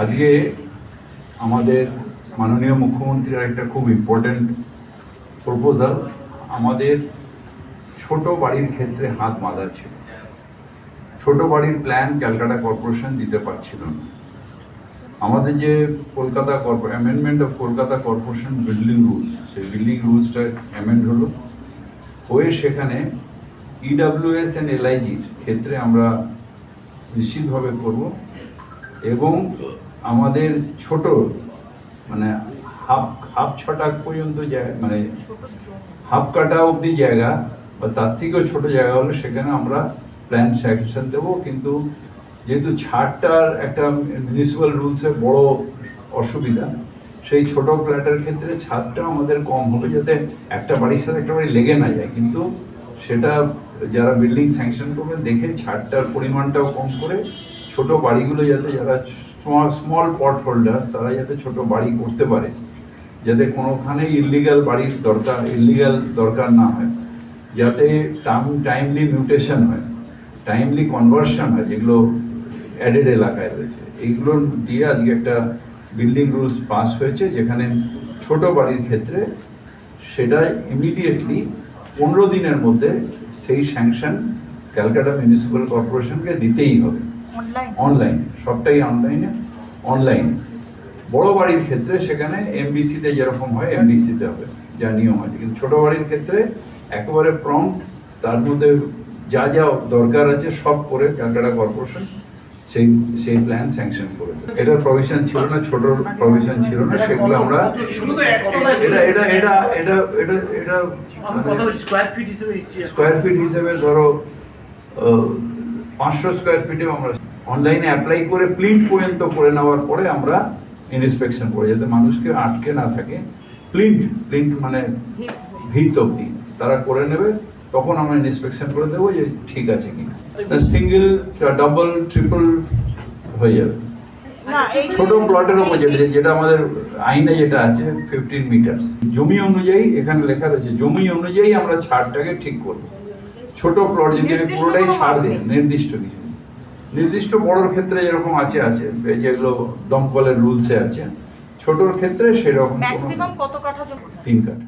আজকে আমাদের মাননীয় মুখ্যমন্ত্রীর একটা খুব ইম্পর্ট্যান্ট প্রপোজাল আমাদের ছোট বাড়ির ক্ষেত্রে হাত বাঁধা ছিল। ছোট বাড়ির প্ল্যান ক্যালকাটা কর্পোরেশন দিতে পারছিল না। আমাদের যে Kolkata amendment of Kolkata corporation building rules সেই বিল্ডিং রুলসটা অ্যামেন্ড হলো। হয়ে সেখানে ইডাব্লিউএস অ্যান্ড এলআইজির ক্ষেত্রে আমরা নিশ্চিতভাবে করব। এবং আমাদের ছোট মানে হাফ হাফ ছটাক পর্যন্ত জায়গা মানে হাফ কাটা অবধি জায়গা বা তার থেকেও ছোট জায়গা হলে সেখানে আমরা প্ল্যান স্যাংশন দেবো। কিন্তু যেহেতু ছাড়টার একটা মিউনিসিপ্যাল রুলসের বড় অসুবিধা সেই ছোট ফ্ল্যাটের ক্ষেত্রে ছাদটা আমাদের কম হবে যাতে একটা বাড়ির সাথে একটা বাড়ি লেগে না যায়। কিন্তু সেটা যারা বিল্ডিং স্যাংশন করবে দেখে ছাদটার পরিমাণটাও কম করে ছোট বাড়িগুলো যাতে যারা স্মল পট হোল্ডার্স তারা যাতে ছোট বাড়ি করতে পারে, যাতে কোনোখানে ইলিগাল বাড়ির দরকার ইলিগাল দরকার না হয়, যাতে টাইম টাইমলি মিউটেশন হয় টাইমলি কনভার্সন হয়, যেগুলো অ্যাডেড এলাকায় রয়েছে। এইগুলো দিয়ে আজকে একটা বিল্ডিং রুলস পাস হয়েছে, যেখানে ছোট বাড়ির ক্ষেত্রে সেটা ইমিডিয়েটলি পনেরো দিনের মধ্যে সেই স্যাংশন ক্যালকাটা মিউনিসিপ্যাল কর্পোরেশনকে দিতেই হবে। অনলাইন সবটাই অনলাইনে অনলাইন বড় বাড়ির ক্ষেত্রে সেখানে এমবিসিতে যেরকম হয় এমবিসিতে হবে যা নিয়ম আছে। কিন্তু ছোট বাড়ির ক্ষেত্রে একেবারে প্রম্পট তার মধ্যে যা যা দরকার আছে সব করে ক্যালকাটা কর্পোরেশন সেই সেই প্ল্যান স্যাংশন করে। এটার প্রভিশন ছিল না ছোট প্রভিশন ছিল না সেগুলো আমরা এটা এটা এটা এটা এটা এটা স্কোয়ার ফিট হিসেবে ধরো পাঁচশো স্কোয়ার ফিটে আমরা অনলাইনে অ্যাপ্লাই করে প্রিন্ট পর্যন্ত করে নেওয়ার পরে আমরা ইন্সপেকশন করে যাতে মানুষকে আটকে না থাকে। প্রিন্ট প্রিন্ট মানে ভিত অব্দি। তারা করে নেবে তখন আমরা ইন্সপেকশন করে দেবো যে ঠিক আছে কিনা। সিঙ্গেল ডাবল ট্রিপল হয়ে যাবে। ছোট প্লটের উপর যেটা যেটা আমাদের আইনে যেটা আছে ফিফটিন মিটার্স জমি অনুযায়ী এখানে লেখা রয়েছে জমি অনুযায়ী আমরা ছাড়টাকে ঠিক করব। ছোট প্লট যদি আমি পুরোটাই ছাড় দিই নির্দিষ্ট কিছু নির্দিষ্ট বড়োর ক্ষেত্রে যেরকম আছে আছে। যেগুলো দমকলের রুলসে আছে। ছোটর ক্ষেত্রে সেরকম কোনো ম্যাক্সিমাম কত কাঠা জমি? তিন কাঠা।